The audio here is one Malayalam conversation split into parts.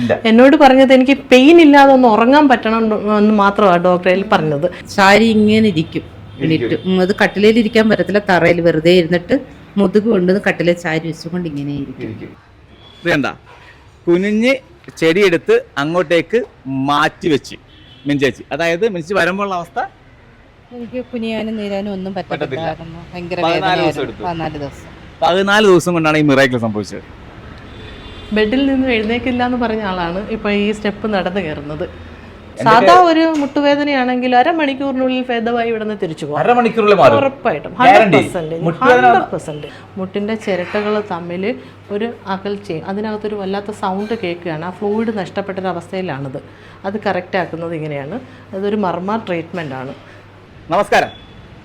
ഇല്ല. എന്നോട് പറഞ്ഞത് എനിക്ക് പെയിൻ ഇല്ലാതെ ഒന്ന് ഉറങ്ങാൻ പറ്റണം എന്ന് മാത്രമാണ് ഡോക്ടറെ പറഞ്ഞത്. സാരി ഇങ്ങനെ ഇരിക്കും ഉം, അത് കട്ടിലയിൽ ഇരിക്കാൻ പറ്റത്തില്ല തറയിൽ വെറുതെ ഇരുന്നിട്ട് മുതുക് കൊണ്ട് കട്ടിലെ ചാരി വെച്ചുകൊണ്ട് ഇങ്ങനെ ഇരിക്കും. വേണ്ട കുനിഞ്ഞ് ചെടിയെടുത്ത് അങ്ങോട്ടേക്ക് മാറ്റി വെച്ച്. മിഞ്ചേച്ചി അതായത് മിഞ്ചി വരുമ്പോഴുള്ള അവസ്ഥ? എനിക്ക് കുനിയാനും നീരാനും ഒന്നും പറ്റത്തില്ല. പറ്റത്തില്ലായിരുന്നു ഭയങ്കര പതിനാല് ദിവസം കൊണ്ടാണ് ഈ മിറാക്കിൾ സംഭവിച്ചത്. ബെഡിൽ നിന്ന് എഴുന്നേക്കില്ല എന്ന് പറഞ്ഞ ആളാണ് ഇപ്പൊ ഈ സ്റ്റെപ്പ് നടന്നു കയറുന്നത്. സാധാ ഒരു മുട്ടുവേദനയാണെങ്കിൽ അരമണിക്കൂറിനുള്ളിൽ ഭേദമായി ഇവിടെ നിന്ന് തിരിച്ചു പോകും. ഉറപ്പായിട്ടും. ഹൺഡ്രഡ് മുട്ടുവേദന ഹൺഡ്രഡ് ചിരട്ടകൾ തമ്മിൽ ഒരു അകൽച്ചയും അതിനകത്തൊരു വല്ലാത്ത സൗണ്ട് കേൾക്കുകയാണ്. ആ ഫ്ലൂയിഡ് നഷ്ടപ്പെട്ടൊരവസ്ഥയിലാണിത്. അത് കറക്റ്റ് ആക്കുന്നത് ഇങ്ങനെയാണ്. അതൊരു മർമ്മ ട്രീറ്റ്മെന്റ് ആണ്. നമസ്കാരം.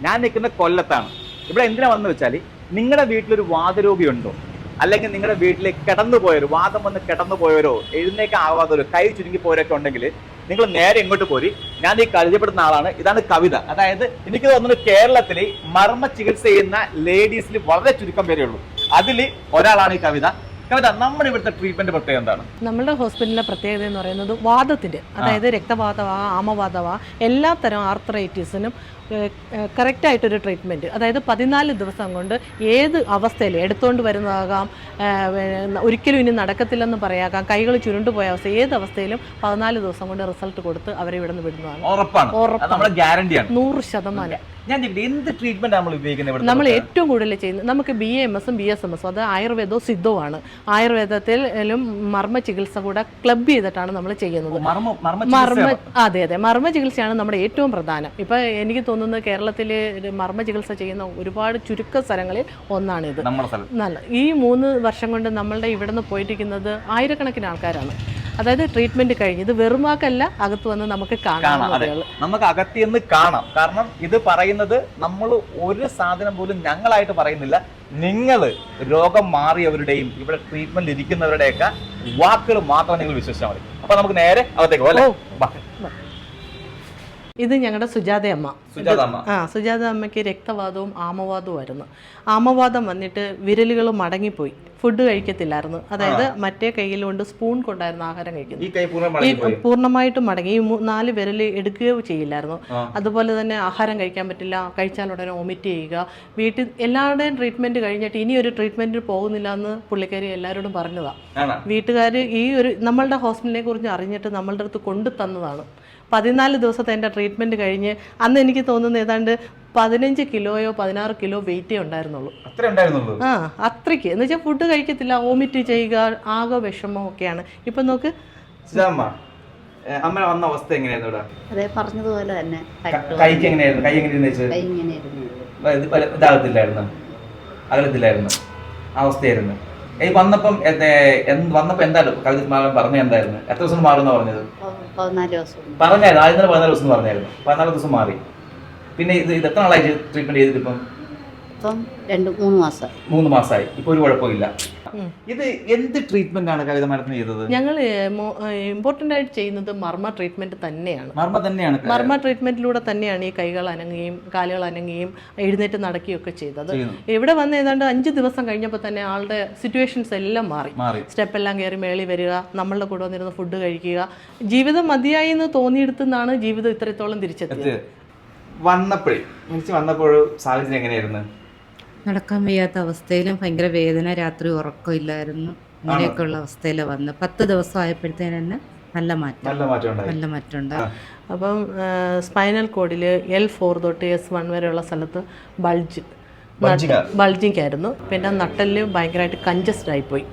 ഞാൻ നിൽക്കുന്ന കൊല്ലത്താണ്. ഇവിടെ എന്തിനാ വന്നു വെച്ചാൽ നിങ്ങളുടെ വീട്ടിലൊരു വാതരോഗി ഉണ്ടോ അല്ലെങ്കിൽ നിങ്ങളുടെ വീട്ടിലേക്ക് കിടന്നു പോയവരോ വാദം വന്ന് കിടന്നു പോയവരോ എഴുന്നേക്കാൻ ആവാത്തവരോ കൈ ചുരുങ്ങി പോയവരൊക്കെ ഉണ്ടെങ്കിൽ നിങ്ങൾ നേരെ ഇങ്ങോട്ട് പോരി. ഞാൻ ഈ കരുതപ്പെടുന്ന ആളാണ്. ഇതാണ് കവിത. അതായത് എനിക്ക് തോന്നുന്നു കേരളത്തിൽ മർമ്മ ചികിത്സ ചെയ്യുന്ന ലേഡീസിൽ വളരെ ചുരുക്കം പേരേ ഉള്ളൂ. അതിൽ ഒരാളാണ് ഈ കവിത. കവിത നമ്മുടെ ഇവിടുത്തെ ട്രീറ്റ്മെന്റ് എന്താണ്? നമ്മുടെ ഹോസ്പിറ്റലിലെ പ്രത്യേകത എന്ന് പറയുന്നത് വാദത്തിന്റെ അതായത് രക്തവാതമാ ആമവാതമാ എല്ലാ തരം ആർത്രൈറ്റിസിനും കറക്റ്റായിട്ടൊരു ട്രീറ്റ്മെന്റ്. അതായത് പതിനാല് ദിവസം കൊണ്ട് ഏത് അവസ്ഥയിൽ എടുത്തുകൊണ്ട് വരുന്നതാകാം ഒരിക്കലും ഇനി നടക്കത്തില്ലെന്ന് പറയാകാം കൈകൾ ചുരുണ്ടു പോയ അവസ്ഥ ഏത് അവസ്ഥയിലും പതിനാല് ദിവസം കൊണ്ട് റിസൾട്ട് കൊടുത്ത് അവരെ ഇവിടെ നിന്ന് വിടുന്നതാണ് നൂറ് ശതമാനം. എന്ത് ട്രീറ്റ്മെന്റ് നമ്മൾ ഉപയോഗിക്കുന്നത് നമ്മൾ ഏറ്റവും കൂടുതൽ ചെയ്യുന്നത് നമുക്ക് ബി എം എസും ബി എസ് എം എസും അത് ആയുർവേദവും സിദ്ധവുമാണ് ആയുർവേദത്തിലും മർമ്മ ചികിത്സ കൂടെ ക്ലബ് ചെയ്തിട്ടാണ് നമ്മൾ ചെയ്യുന്നത്. മർമ്മ അതെ അതെ. മർമ്മ ചികിത്സയാണ് നമ്മുടെ ഏറ്റവും പ്രധാനം. ഇപ്പൊ എനിക്ക് തോന്നുന്നത് കേരളത്തിൽ മർമ്മ ചികിത്സ ചെയ്യുന്ന ഒരുപാട് ചുരുക്ക സ്ഥലങ്ങളിൽ ഒന്നാണിത്. നല്ല ഈ മൂന്ന് വർഷം കൊണ്ട് നമ്മളുടെ ഇവിടെ നിന്ന് പോയിരിക്കുന്നത് ആയിരക്കണക്കിന് ആൾക്കാരാണ്. അതായത് ട്രീറ്റ്മെന്റ് കഴിഞ്ഞ് ഇത് വെറുമാക്കല്ല അകത്ത് വന്ന് നമുക്ക് കാണാം. നമുക്ക് അകത്തിന്ന് കാണാം. കാരണം ഇത് പറയുന്നത് നമ്മൾ ഒരു സാധനം പോലും ഞങ്ങളായിട്ട് പറയുന്നില്ല. നിങ്ങൾ രോഗം മാറിയവരുടെയും ഇവിടെ ട്രീറ്റ്മെന്റ് ഇരിക്കുന്നവരുടെയൊക്കെ വാക്കുകൾ മാത്രം നിങ്ങൾ വിശ്വസിച്ചാൽ മതി. അപ്പൊ നമുക്ക് നേരെ അകത്തേക്ക്? വാ. ഇത് ഞങ്ങളുടെ സുജാത അമ്മ ആ സുജാത അമ്മയ്ക്ക് രക്തവാദവും ആമവാദവും ആയിരുന്നു ആമവാദം വന്നിട്ട് വിരലുകൾ മടങ്ങിപ്പോയി. ഫുഡ് കഴിക്കത്തില്ലായിരുന്നു. അതായത് മറ്റേ കയ്യിൽ കൊണ്ട് സ്പൂൺ കൊണ്ടായിരുന്നു ആഹാരം കഴിക്കുന്നത്. പൂർണമായിട്ടും മടങ്ങി. ഈ നാല് വിരൽ എടുക്കുകയോ ചെയ്യില്ലായിരുന്നു. അതുപോലെ തന്നെ ആഹാരം കഴിക്കാൻ പറ്റില്ല. കഴിച്ചാൽ ഉടനെ ഒമിറ്റ് ചെയ്യുക. വീട്ടിൽ എല്ലാവരുടെയും ട്രീറ്റ്മെന്റ് കഴിഞ്ഞിട്ട് ഇനി ഒരു ട്രീറ്റ്മെന്റിന് പോകുന്നില്ല എന്ന് പുള്ളിക്കാരി എല്ലാവരോടും പറഞ്ഞതാണ് വീട്ടുകാർ ഈ ഒരു നമ്മളുടെ ഹോസ്പിറ്റലിനെ കുറിച്ച് അറിഞ്ഞിട്ട് നമ്മളുടെ അടുത്ത് കൊണ്ടു തന്നതാണ് പതിനാല് ദിവസത്തെ എന്റെ ട്രീറ്റ്മെന്റ് കഴിഞ്ഞ് അന്ന് എനിക്ക് തോന്നുന്നത് ഏതാണ്ട് പതിനഞ്ച് കിലോയോ പതിനാറ് കിലോ വെയിറ്റേ ഉണ്ടായിരുന്നുള്ളൂ. ആ അത്രയ്ക്ക്. എന്ന് വെച്ചാൽ ഫുഡ് കഴിക്കത്തില്ല വോമിറ്റ് ചെയ്യുക ആകെ വിഷമമൊക്കെയാണ്. ഇപ്പം നോക്ക്. അമ്മ വന്ന അവസ്ഥ എങ്ങനെയായിരുന്നു ഇവിടെ? അതെ പറഞ്ഞതുപോലെ തന്നെ ക- കൈക്ക് എങ്ങനെയായിരുന്നു? കൈ എങ്ങനെയായിരുന്നു ഇതാകത്തില്ലായിരുന്നു? അകലത്തില്ലായിരുന്നു? ആ അവസ്ഥയായിരുന്നു. ഈ വന്നപ്പം വന്നപ്പോ എന്തായാലും കവിത മാറാൻ പറഞ്ഞ എന്തായിരുന്നു? എത്ര ദിവസം മാറുന്ന പറഞ്ഞത്. പറഞ്ഞായിരുന്നു ആദ്യം തന്നെ പതിനാല് ദിവസം പറഞ്ഞായിരുന്നു. പതിനാല് ദിവസം മാറി. പിന്നെ ഇത് ഇത് എത്ര നാളായി ട്രീറ്റ്മെന്റ് ചെയ്തിട്ട് ഇപ്പം? ഇപ്പം രണ്ട് മൂന്ന് മാസം. മൂന്ന് മാസമായി ഇപ്പൊ ഒരു കുഴപ്പമില്ല. ഇത് എന്ത് ട്രീറ്റ്മെന്റ് ആണ് കവിത മരത്തിന് ചെയ്തത്? ഞങ്ങൾ ഇമ്പോർട്ടന്റ് ആയിട്ട് ചെയ്യുന്നത് മർമ്മ ട്രീറ്റ്മെന്റ് തന്നെയാണ്. മർമ്മ തന്നെയാണ് മർമ്മ ട്രീറ്റ്മെന്റിലൂടെ തന്നെയാണ് ഈ കൈകൾ അനങ്ങുകയും കാലുകൾ അനങ്ങുകയും എഴുന്നേറ്റ് നടക്കുകയും ഒക്കെ ചെയ്തത്. ഇവിടെ വന്ന് ഏതാണ്ട് അഞ്ച് ദിവസം കഴിഞ്ഞപ്പോൾ തന്നെ ആളുടെ സിറ്റുവേഷൻസ് എല്ലാം മാറി. സ്റ്റെപ്പ് എല്ലാം കയറി മേളി വരിക നമ്മളുടെ കൂടെ വന്നിരുന്ന് ഫുഡ് കഴിക്കുക. ജീവിതം മതിയായി എന്ന് തോന്നിയെടുത്തുനിന്നാണ് ജീവിതം ഇത്രത്തോളം തിരിച്ചെത്തിയത്. വന്നപ്പോഴേ മിനിച്ച് വന്നപ്പോൾ സാഹചര്യം എങ്ങനെയായിരുന്നു? നടക്കാൻ വയ്യാത്ത അവസ്ഥയിലും ഭയങ്കര വേദന രാത്രി ഉറക്കമില്ലായിരുന്നു അങ്ങനെയൊക്കെയുള്ള അവസ്ഥയിൽ വന്ന്. പത്ത് ദിവസം ആയപ്പോഴത്തേന് തന്നെ നല്ല മാറ്റം. നല്ല മാറ്റമുണ്ട് അപ്പം സ്പൈനൽ കോഡിൽ എൽ ഫോർ തൊട്ട് എസ് വൺ വരെയുള്ള സ്ഥലത്ത് ബൾജ്. ബൾജിങ് ആയിരുന്നു പിന്നെ നട്ടലിൽ ഭയങ്കരമായിട്ട് കഞ്ചസ്റ്റഡ് ആയിപ്പോയി.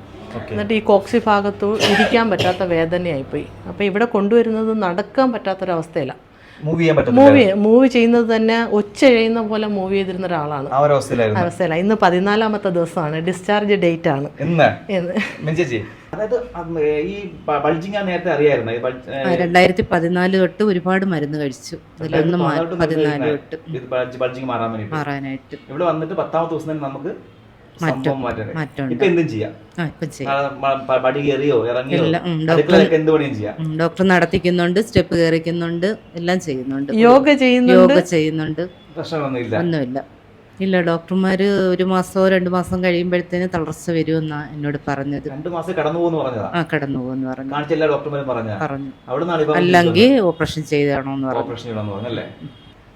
എന്നിട്ട് ഈ കോക്സി ഭാഗത്ത് ഇരിക്കാൻ പറ്റാത്ത വേദനയായിപ്പോയി. അപ്പോൾ ഇവിടെ കൊണ്ടുവരുന്നത് നടക്കാൻ പറ്റാത്തൊരവസ്ഥയിലാണ് മൂവ് ചെയ്യാൻ പറ്റുന്നില്ല മൂവ് മൂവ് ചെയ്യുന്നത് തന്നെ ഒച്ച എഴുന്ന പോലെ മൂവ് ചെയ്തിരുന്ന ഒരാളാണ്. അവസ്ഥയിലാണ് ഇന്ന് പതിനാലാമത്തെ ദിവസമാണ്. ഡിസ്ചാർജ് ഡേറ്റ് ആണ്. രണ്ടായിരത്തി പതിനാല് തൊട്ട് ഒരുപാട് മരുന്ന് കഴിച്ചു. അതിലൊന്ന് പതിനാല് തൊട്ട്. മാറാനായിട്ട്. ഇവിടെ വന്നിട്ട് പത്താമത്തെ ദിവസം തന്നെ നമുക്ക് സംഭവം ഇപ്പൊ എന്തും ചെയ്യാം. ആ ഇപ്പം ചെയ്യും. ആ, മ- പടി കയറിയോ ഇറങ്ങിയോ? എന്ത് പണിയും ചെയ്യാം? ഡോക്ടർ നടത്തിക്കുന്നുണ്ട് സ്റ്റെപ്പ് കയറിക്കുന്നുണ്ട് എല്ലാം ചെയ്യുന്നുണ്ട്. യോഗ ചെയ്യുന്നുണ്ട്? യോഗ ചെയ്യുന്നുണ്ട്. പ്രശ്നമൊന്നുമില്ല. ഒന്നുമില്ല. ഇല്ല ഡോക്ടർമാര് ഒരു മാസമോ രണ്ടു മാസം കഴിയുമ്പോഴത്തേന് തളർച്ച വരുമെന്നാണ് എന്നോട് പറഞ്ഞത്. രണ്ടു മാസം കടന്നു പോകുന്നു പറഞ്ഞതാ? ആ കടന്നു പോകുമെന്ന് പറഞ്ഞു. ഡോക്ടർമാരും പറഞ്ഞ പറഞ്ഞു അല്ലെങ്കിൽ ഓപ്പറേഷൻ പറഞ്ഞു. ചെയ്യണമെന്ന് പറഞ്ഞല്ലേ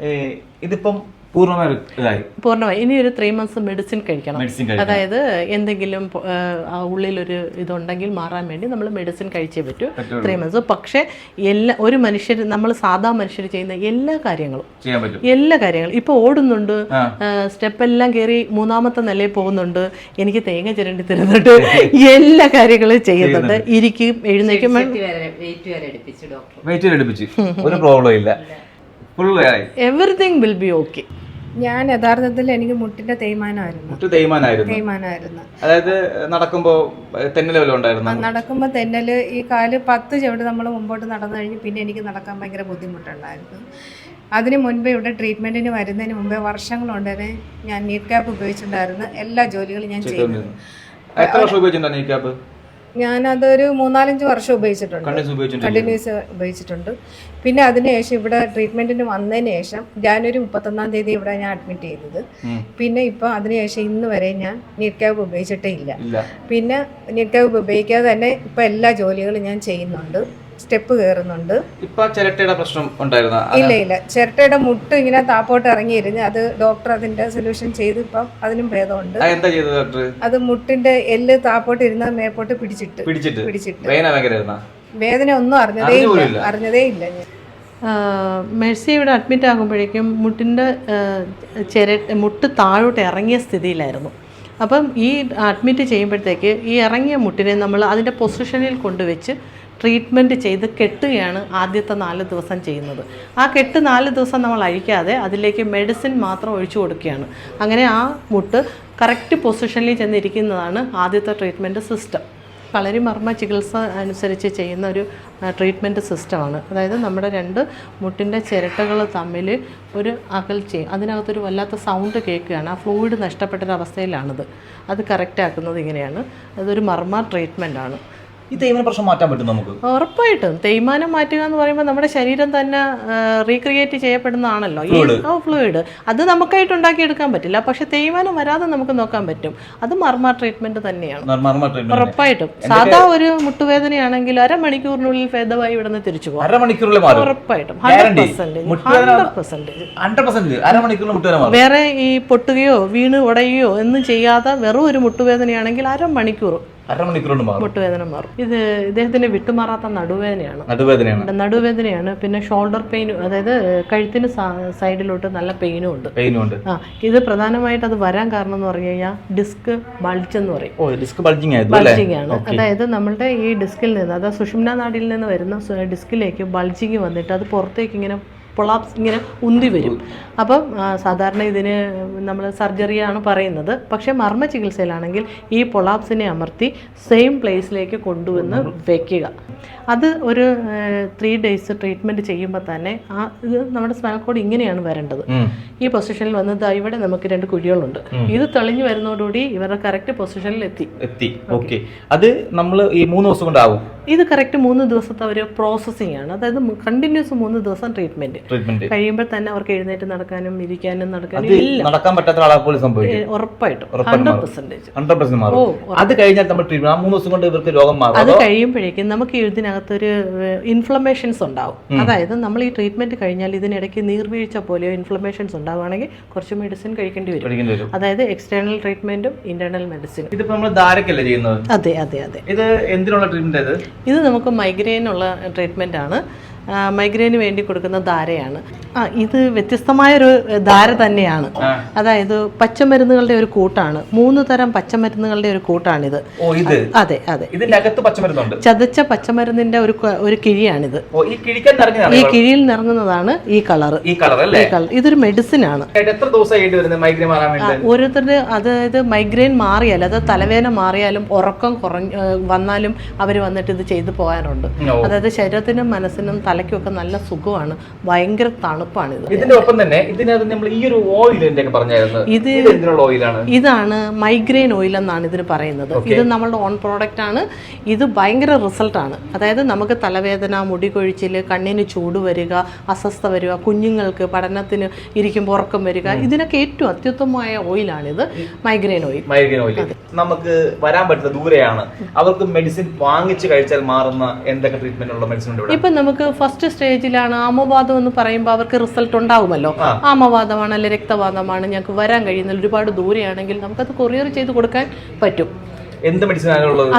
ഏ, ഇതിപ്പം പൂർണമായി പൂർണമായി. ഇനി ഒരു ത്രീ മന്ത്സ് മെഡിസിൻ കഴിക്കണം. അതായത് എന്തെങ്കിലും ഉള്ളിൽ ഉള്ളിലൊരു ഇതുണ്ടെങ്കിൽ മാറാൻ വേണ്ടി നമ്മൾ മെഡിസിൻ കഴിച്ചേ പറ്റൂ. ത്രീ മന്ത്സ് പക്ഷേ എല്ലാ ഒരു മനുഷ്യർ നമ്മൾ സാധാ മനുഷ്യർ ചെയ്യുന്ന എല്ലാ കാര്യങ്ങളും. ചെയ്യാൻ പറ്റും. എല്ലാ കാര്യങ്ങളും. ഇപ്പോൾ ഓടുന്നുണ്ട്. സ്റ്റെപ്പ് എല്ലാം കയറി മൂന്നാമത്തെ നിലയിൽ പോകുന്നുണ്ട്. എനിക്ക് തേങ്ങ ചിരണ്ടി തരുന്നുണ്ട്. എല്ലാ കാര്യങ്ങളും ചെയ്യുന്നുണ്ട്. ഇരിക്കും എഴുന്നേക്കും വെയിറ്റ് വരെ എടുപ്പിച്ചു ഡോക്ടർ വെയിറ്റ് എടുപ്പിച്ച്. ഒരു പ്രോബ്ലം ഇല്ല. ഫുൾ ആയി. എവറിഥിങ് വിൽ ബി ഓക്കെ ഞാൻ യഥാർത്ഥത്തിൽ എനിക്ക് മുട്ടിന്റെ തേയ്മാനമായിരുന്നു. മുട്ട് തേയ്മാനായിരുന്നു തേയ്മാനമായിരുന്നു. അതായത് നടക്കുമ്പോ തെന്നൽ വല്ലതും ഉണ്ടായിരുന്നു? നടക്കുമ്പോൾ തെന്നൽ ഈ കാൽ പത്ത് ചവിട് നമ്മൾ മുമ്പോട്ട് നടന്നു കഴിഞ്ഞ് പിന്നെ എനിക്ക് നടക്കാൻ ഭയങ്കര ബുദ്ധിമുട്ടുണ്ടായിരുന്നു. അതിന് മുൻപേ ഇവിടെ ട്രീറ്റ്മെന്റിന് വരുന്നതിന് മുമ്പേ വർഷങ്ങളുണ്ട്. ഞാൻ നീറ്റ് ക്യാപ്പ് ഉപയോഗിച്ചിട്ടുണ്ടായിരുന്നു. എല്ലാ ജോലികളും ഞാൻ ചെയ്തു എത്ര വർഷം ഉപയോഗിച്ചിട്ടുണ്ടായിരുന്നു നീറ്റ് ക്യാപ്പ്? ഞാനതൊരു മൂന്നാലഞ്ച് വർഷം ഉപയോഗിച്ചിട്ടുണ്ട്. കണ്ടിന്യൂസ് ഉപയോഗിച്ചിട്ടുണ്ട്. പിന്നെ അതിനുശേഷം ഇവിടെ ട്രീറ്റ്മെന്റിന് വന്നതിന് ശേഷം ജാനുവരി മുപ്പത്തൊന്നാം തീയതി ഇവിടെ ഞാൻ അഡ്മിറ്റ് ചെയ്തത്. പിന്നെ ഇപ്പം അതിനുശേഷം ഇന്ന് വരെ ഞാൻ നീറ്റ് ക്യാബ് ഉപയോഗിച്ചിട്ടേ ഇല്ല. ഇല്ല. പിന്നെ നീറ്റ് ക്യാബ് ഉപയോഗിക്കാതെ തന്നെ ഇപ്പം എല്ലാ ജോലികളും ഞാൻ ചെയ്യുന്നുണ്ട്. സ്റ്റെപ്പ് കയറുന്നുണ്ട് ഇപ്പൊ ചിരട്ടയുടെ പ്രശ്നം ഉണ്ടായിരുന്നു? ഇല്ല ഇല്ല. ചിരട്ടയുടെ മുട്ട് ഇങ്ങനെ താപ്പോട്ട് ഇറങ്ങിയിരുന്നു അത് ഡോക്ടർ അതിന്റെ സൊല്യൂഷൻ ചെയ്ത് ഇപ്പം അതിനും ഭേദമുണ്ട്. എന്താ ചെയ്തത് ഡോക്ടർ അത് മുട്ടിന്റെ എല്ല് താപ്പോട്ട് ഇരുന്ന മേപ്പോട്ട് പിടിച്ചിട്ട്. പിടിച്ചിട്ട്? പിടിച്ചിട്ട്. ഭയങ്കരമായിരുന്ന വേദന ഒന്നും അറിഞ്ഞതേ ഇല്ല. അറിഞ്ഞതേ ഇല്ല ഞാൻ. മെഴ്സി ഇവിടെ അഡ്മിറ്റ് ആകുമ്പോഴേക്കും മുട്ടിന്റെ ചെര മുട്ട് താഴോട്ട് ഇറങ്ങിയ സ്ഥിതിയിലായിരുന്നു. അപ്പം ഈ അഡ്മിറ്റ് ചെയ്യുമ്പോഴത്തേക്ക് ഈ ഇറങ്ങിയ മുട്ടിനെ നമ്മൾ അതിന്റെ പൊസിഷനിൽ കൊണ്ടുവച്ച് ട്രീറ്റ്മെന്റ് ചെയ്ത് കെട്ടുകയാണ് ആദ്യത്തെ നാല് ദിവസം ചെയ്യുന്നത്. ആ കെട്ട് നാല് ദിവസം നമ്മൾ അഴിക്കാതെ അതിലേക്ക് മെഡിസിൻ മാത്രം ഒഴിച്ചു കൊടുക്കുകയാണ്. അങ്ങനെ ആ മുട്ട് കറക്റ്റ് പൊസിഷനിൽ ചെന്നിരിക്കുന്നതാണ് ആദ്യത്തെ ട്രീറ്റ്മെന്റ് സിസ്റ്റം കളരി മർമ്മ ചികിത്സ അനുസരിച്ച് ചെയ്യുന്ന ഒരു ട്രീറ്റ്മെന്റ് സിസ്റ്റമാണ് അതായത് നമ്മുടെ രണ്ട് മുട്ടിന്റെ ചിരട്ടകൾ തമ്മിൽ ഒരു അകൽച്ചയും അതിനകത്തൊരു വല്ലാത്ത സൗണ്ട് കേൾക്കുകയാണ്. ആ ഫ്ലൂയിഡ് നഷ്ടപ്പെട്ടൊരവസ്ഥയിലാണത്. അത് കറക്റ്റാക്കുന്നത് ഇങ്ങനെയാണ്. അതൊരു മർമ്മ ട്രീറ്റ്മെന്റ് ആണ്. ഈ തേയ്മാന പ്രശ്നം മാറ്റാൻ പറ്റും നമുക്ക്. ഉറപ്പായിട്ടും. തേയ്മാനം മാറ്റുക എന്ന് പറയുമ്പോൾ നമ്മുടെ ശരീരം തന്നെ റീക്രിയേറ്റ് ചെയ്യപ്പെടുന്നതാണല്ലോ. ഈ ഫ്ലൂയിഡ് അത് നമുക്കായിട്ട് ഉണ്ടാക്കിയെടുക്കാൻ പറ്റില്ല. പക്ഷെ തേയ്മാനം വരാതെ നമുക്ക് നോക്കാൻ പറ്റും. അത് മർമ്മ ട്രീറ്റ്മെന്റ് തന്നെയാണ്. ഉറപ്പായിട്ടും. സാധാ ഒരു മുട്ടുവേദനയാണെങ്കിൽ അരമണിക്കൂറിനുള്ളിൽ ഭേദമായി ഇവിടുന്ന് തിരിച്ചു പോകും. അരമണിക്കൂറിൽ ഉറപ്പായിട്ടും. വേറെ ഈ പൊട്ടുകയോ വീണ് ഉടയുകയോ ഒന്നും ചെയ്യാതെ വെറും ഒരു മുട്ടുവേദനയാണെങ്കിൽ അരമണിക്കൂർ അരമണിക്കൂർ കൊണ്ട് മാറും. മുട്ടുവേദന മാറും. ഇത് ഇദ്ദേഹത്തിന് വിട്ടുമാറാത്ത നടുവേദനയാണ്. നടുവേദനയാണ്. നടുവേദനയാണ്. പിന്നെ ഷോൾഡർ പെയിനും അതായത് കഴുത്തിന് സൈഡിലോട്ട് നല്ല പെയിനും ഉണ്ട്. പെയിനും ഉണ്ട്. ആ ഇത് പ്രധാനമായിട്ട് അത് വരാൻ കാരണം എന്ന് പറഞ്ഞു കഴിഞ്ഞാൽ ഡിസ്ക് ബൾജ് എന്ന് പറയും. ഓ ഡിസ്ക് ബൾജിങ് ആണ്. അതായത് നമ്മളുടെ ഈ ഡിസ്കിൽ നിന്ന് അതായത് സുഷുമ്ന നാടിയിൽ നിന്ന് വരുന്ന ഡിസ്കിലേക്ക് ബൾജിങ് വന്നിട്ട് അത് പുറത്തേക്ക് ഇങ്ങനെ പൊളാപ്സ് ഇങ്ങനെ ഉന്തി വരും. അപ്പം സാധാരണ ഇതിന് നമ്മൾ സർജറിയാണ് പറയുന്നത്. പക്ഷേ മർമ്മ ചികിത്സയിലാണെങ്കിൽ ഈ പൊളാപ്സിനെ അമർത്തി സെയിം പ്ലേസിലേക്ക് കൊണ്ടുവന്ന് വയ്ക്കുക അത് ഒരു ത്രീ ഡേയ്സ് ട്രീറ്റ്മെന്റ് ചെയ്യുമ്പോൾ തന്നെ ആ ഇത് നമ്മുടെ സ്പൈനൽ കോഡ് ഇങ്ങനെയാണ് വരേണ്ടത്. ഈ പൊസിഷനിൽ വന്നത് ഇവിടെ നമുക്ക് രണ്ട് കുഴികളുണ്ട്. ഇത് തെളിഞ്ഞു വരുന്നതോടുകൂടി ഇവരുടെ കറക്റ്റ് പൊസിഷനിൽ എത്തി. എത്തി. ഓക്കെ അത് നമ്മൾ ഈ മൂന്ന് ദിവസം കൊണ്ടാവും? ഇത് കറക്റ്റ് മൂന്ന് ദിവസത്തെ ഒരു പ്രോസസ്സിംഗ് ആണ്. അതായത് കണ്ടിന്യൂസ് മൂന്ന് ദിവസം ട്രീറ്റ്മെന്റ് ട്രീറ്റ്മെന്റ് കഴിയുമ്പോൾ തന്നെ അവർക്ക് എഴുന്നേറ്റ് നടക്കാനും ഇരിക്കാനും നടക്കാനും നടക്കാൻ പറ്റാത്ത ആളാ പോലും സംഭവിക്കും. ഉറപ്പായിട്ടും. ഹൺഡ്രഡ് മാറും. പെർസെന്റ് മാറും. അത് കഴിഞ്ഞാൽ നമ്മൾ ട്രീറ്റ്മെന്റ് ആ മൂന്ന് ദിവസം കൊണ്ട് ഇവർക്ക് രോഗം മാറും. അത് കഴിയുമ്പോഴേക്കും നമുക്ക് ഇതിനകത്തൊരു ഇൻഫ്ലമേഷൻസ് ഉണ്ടാവും. അതായത് നമ്മൾ ഈ ട്രീറ്റ്മെന്റ് കഴിഞ്ഞാൽ ഇതിനിടയ്ക്ക് നീർവീഴ്ച പോലെയോ ഇൻഫ്ലമേഷൻസ് ഉണ്ടാവുകയാണെങ്കിൽ കുറച്ച് മെഡിസിൻ കഴിക്കേണ്ടി വരും. അതായത് എക്സ്റ്റേണൽ ട്രീറ്റ്മെന്റും ഇന്റേണൽ മെഡിസിനും ഇതിപ്പോ നമ്മൾ ധാരക്കല്ലേ ചെയ്യുന്നത്? അതെ അതെ അതെ. ഇത് എന്തിനുള്ള ട്രീറ്റ്മെന്റ് ഇത്? ഇത് നമുക്ക് മൈഗ്രെയിനുള്ള ട്രീറ്റ്മെന്റ് ആണ്. മൈഗ്രെയിന് വേണ്ടി കൊടുക്കുന്ന ധാരയാണ്. ആ ഇത് വ്യത്യസ്തമായൊരു ധാര തന്നെയാണ്. അതായത് പച്ചമരുന്നുകളുടെ ഒരു കൂട്ടാണ്. മൂന്ന് തരം പച്ചമരുന്നുകളുടെ ഒരു കൂട്ടാണിത്. അതെ അതെ. ചതച്ച പച്ചമരുന്നിന്റെ ഒരു ഒരു കിഴിയാണിത്. ഈ കിഴിയിൽ നിറങ്ങുന്നതാണ് ഈ കളർ ഈ കളർ ഇതൊരു മെഡിസിൻ ആണ് ഓരോരുത്തരുടെ അതായത് മൈഗ്രെയിൻ മാറിയാൽ അത് തലവേദന മാറിയാലും ഉറക്കം കുറഞ്ഞ വന്നാലും അവർ വന്നിട്ട് ഇത് ചെയ്തു പോകാനുണ്ട് അതായത് ശരീരത്തിനും മനസ്സിനും തല തലയ്ക്കൊക്കെ നല്ല സുഖമാണ്. ഭയങ്കര തണുപ്പാണ് ഇത് ഇതിന്റെ ഒപ്പം തന്നെ ഇതിനകത്ത് നമ്മൾ ഈ ഒരു ഓയിലിന്റെ ഇത് ഇതാണ് മൈഗ്രെയിൻ ഓയിൽ എന്നാണ് ഇതിന് പറയുന്നത്. ഇത് നമ്മളുടെ ഓൺ പ്രോഡക്റ്റ് ആണ്. ഇത് ഭയങ്കര ആണ്. അതായത് നമുക്ക് തലവേദന മുടി കൊഴിച്ചിൽ കണ്ണിന് ചൂട് വരിക അസ്വസ്ഥ വരിക കുഞ്ഞുങ്ങൾക്ക് പഠനത്തിന് ഇരിക്കുമ്പോൾ ഉറക്കം വരിക ഇതിനൊക്കെ ഏറ്റവും അത്യുത്തമമായ ഓയിലാണിത് മൈഗ്രെയിൻ ഓയിൽ മൈഗ്രെയിൻ ഓയിൽ നമുക്ക് വരാൻ പറ്റുന്ന ദൂരെയാണ്. അവർക്ക് മെഡിസിൻ വാങ്ങിച്ച് കഴിച്ചാൽ മാറുന്ന എന്തൊക്കെ ട്രീറ്റ്മെന്റ് ഉള്ള മെഡിസിൻ ഇപ്പം നമുക്ക് ഫസ്റ്റ് സ്റ്റേജിലാണ് ആമവാദം എന്ന് പറയുമ്പോൾ അവർക്ക് റിസൾട്ട് ഉണ്ടാവുമല്ലോ. ആമവാദമാണ് അല്ലെങ്കിൽ രക്തവാദമാണ്. ഞങ്ങൾക്ക് വരാൻ കഴിയുന്ന ഒരുപാട് ദൂരെയാണെങ്കിൽ നമുക്കത് കൊറിയർ ചെയ്ത് കൊടുക്കാൻ പറ്റും. എന്ത് മെഡിസിൻ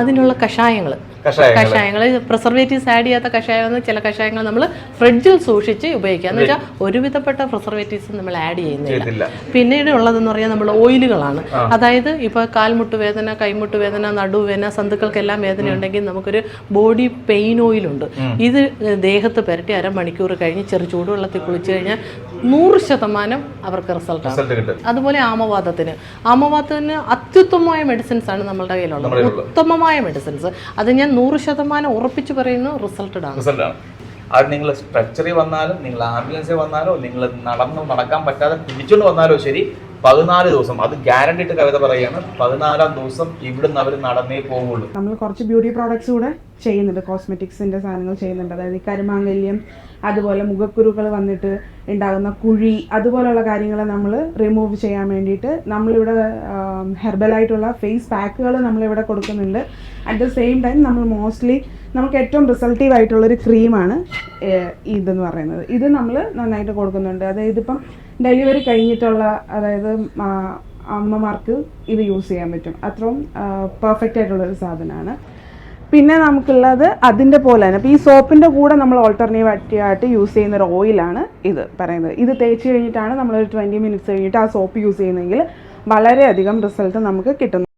അതിനുള്ള കഷായങ്ങൾ കഷായങ്ങൾ പ്രിസർവേറ്റീവ്സ് ആഡ് ചെയ്യാത്ത കഷായങ്ങൾ ചില കഷായങ്ങൾ നമ്മൾ ഫ്രിഡ്ജിൽ സൂക്ഷിച്ച് ഉപയോഗിക്കുക. എന്ന് വെച്ചാൽ ഒരുവിധപ്പെട്ട പ്രിസർവേറ്റീവ്സ് നമ്മൾ ആഡ് ചെയ്യുന്നില്ല. പിന്നീട് ഉള്ളതെന്ന് പറഞ്ഞാൽ നമ്മൾ ഓയിലുകളാണ് അതായത് ഇപ്പോൾ കാൽമുട്ട് വേദന കൈമുട്ട് വേദന നടുവേദന സന്ധുക്കൾക്കെല്ലാം വേദന ഉണ്ടെങ്കിൽ നമുക്കൊരു ബോഡി പെയിൻ ഓയിലുണ്ട് ഇത് ദേഹത്ത് പുരട്ടി അരമണിക്കൂർ കഴിഞ്ഞ് ചെറു ചൂടുവെള്ളത്തിൽ കുളിച്ച് കഴിഞ്ഞാൽ നൂറ് ശതമാനം അവർക്ക് റിസൾട്ട് അതുപോലെ ആമവാദത്തിന്. ആമവാദത്തിന് അത്യുത്തമമായ മെഡിസിൻസ് ആണ് നമ്മളുടെ കയ്യിലുള്ളത്. നമ്മുടെ കയ്യിലുള്ളത്. ഉത്തമമായ മെഡിസിൻസ് അത് ഞാൻ നൂറ് ശതമാനം ഉറപ്പിച്ച് പറയുന്നു റിസൾട്ടഡ് ആണ് റിസൾട്ട് ആണ്. അത് നിങ്ങൾ സ്ട്രക്ചറിൽ വന്നാലും നിങ്ങൾ ആംബുലൻസിൽ വന്നാലോ നിങ്ങൾ നടന്ന് നടക്കാൻ പറ്റാതെ പിടിച്ചുകൊണ്ട് വന്നാലോ ശരി പതിനാല് ദിവസം അത് ഗ്യാരണ്ടി ഇട്ട് കവിത പറയാണ് പതിനാലാം ദിവസം ഇവിടുന്ന് അവർ നടന്നേ പോകുള്ളൂ നമ്മൾ കുറച്ച് ബ്യൂട്ടി പ്രോഡക്ട്സ് കൂടെ ചെയ്യുന്നുണ്ട്. കോസ്മെറ്റിക്സിന്റെ സാധനങ്ങൾ ചെയ്യുന്നുണ്ട്. അതായത് ഈ അതുപോലെ മുഖക്കുരുക്കൾ വന്നിട്ട് ഉണ്ടാകുന്ന കുഴി അതുപോലെയുള്ള കാര്യങ്ങൾ നമ്മൾ റിമൂവ് ചെയ്യാൻ വേണ്ടിയിട്ട് നമ്മളിവിടെ ഹെർബലായിട്ടുള്ള ഫേസ് പാക്കുകൾ നമ്മളിവിടെ കൊടുക്കുന്നുണ്ട്. അറ്റ് ദ സെയിം ടൈം നമ്മൾ മോസ്റ്റ്ലി നമുക്ക് ഏറ്റവും റിസൾട്ടീവ് ആയിട്ടുള്ളൊരു ക്രീമാണ് ഇതെന്ന് പറയുന്നത്. ഇത് നമ്മൾ നന്നായിട്ട് കൊടുക്കുന്നുണ്ട്. അതായത് ഇപ്പം ഡെലിവറി കഴിഞ്ഞിട്ടുള്ള അതായത് അമ്മമാർക്ക് ഇത് യൂസ് ചെയ്യാൻ പറ്റും. അത്രയും പെർഫെക്റ്റ് ആയിട്ടുള്ളൊരു സാധനമാണ് പിന്നെ നമുക്കുള്ളത് അതിന്റെ പോലെ തന്നെ അപ്പോൾ ഈ സോപ്പിന്റെ കൂടെ നമ്മൾ ഓൾട്ടർനേറ്റീവ് ആയിട്ട് യൂസ് ചെയ്യുന്ന ഒരു ഓയിലാണ് ഇത് പറയുന്നത്. ഇത് തേച്ച് കഴിഞ്ഞിട്ടാണ് നമ്മളൊരു ട്വന്റി മിനിറ്റ്സ് കഴിഞ്ഞിട്ട് ആ സോപ്പ് യൂസ് ചെയ്യുന്നതെങ്കിൽ വളരെയധികം റിസൾട്ട് നമുക്ക് കിട്ടുന്നു